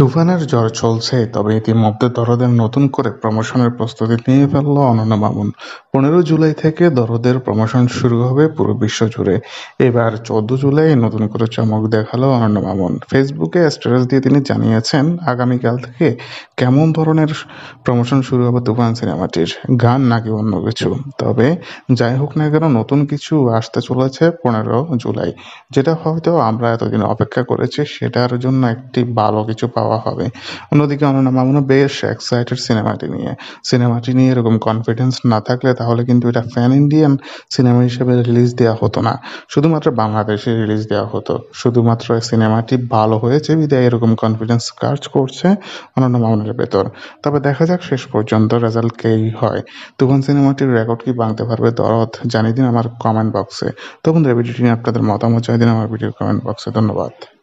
তুফানের জ্বর চলছে, তবে ইতিমধ্যে দরদের নতুন করে প্রমোশনের প্রস্তুতি নিয়ে ফেলল অনন্য মামুন পনেরো জুলাই থেকে দরদের প্রমোশন শুরু হবে পুরো বিশ্ব জুড়ে। এবার চোদ্দ জুলাই নতুন করে চমক দেখাল অনন্য মামুন ফেসবুকে স্ট্যাটাস দিয়ে তিনি জানিয়েছেন, আগামীকাল থেকে কেমন ধরনের প্রমোশন শুরু হবে তুফান সিনেমাটির, গান নাকি অন্য কিছু? তবে যাই হোক না কেন, নতুন কিছু আসতে চলেছে পনেরো জুলাই। যেটা হয়তো আমরা এতদিন অপেক্ষা করেছি, সেটার জন্য একটি ভালো কিছু পাওয়া হবে। অন্যদিকে অনন্য মামুনও বেশ এক্সাইটেড সিনেমাটি নিয়ে। সিনেমাটি নিয়ে এরকম কনফিডেন্স না থাকলে তাহলে কিন্তু এটা ফ্যান ইন্ডিয়ান সিনেমা হিসেবে রিলিজ দেওয়া হতো না। শুধুমাত্র বাংলাদেশে রিলিজ দেওয়া হতো। শুধুমাত্র সিনেমাটি ভালো হয়েছে বিদায় এরকম কনফিডেন্স কাজ করছে অনন্য মামুনের ভেতর। তবে দেখা যাক শেষ পর্যন্ত রেজাল্ট কেই হয়। তুফান সিনেমাটির রেকর্ড কি ভাঙতে পারবে দরদ জানিয়ে দিন আমার কমেন্ট বক্সে তো বন্ধুরা, ভিডিওটি নিয়ে আপনাদের মতামত জানিয়ে দিন, আমার ভিডিও কমেন্ট বক্সে ধন্যবাদ।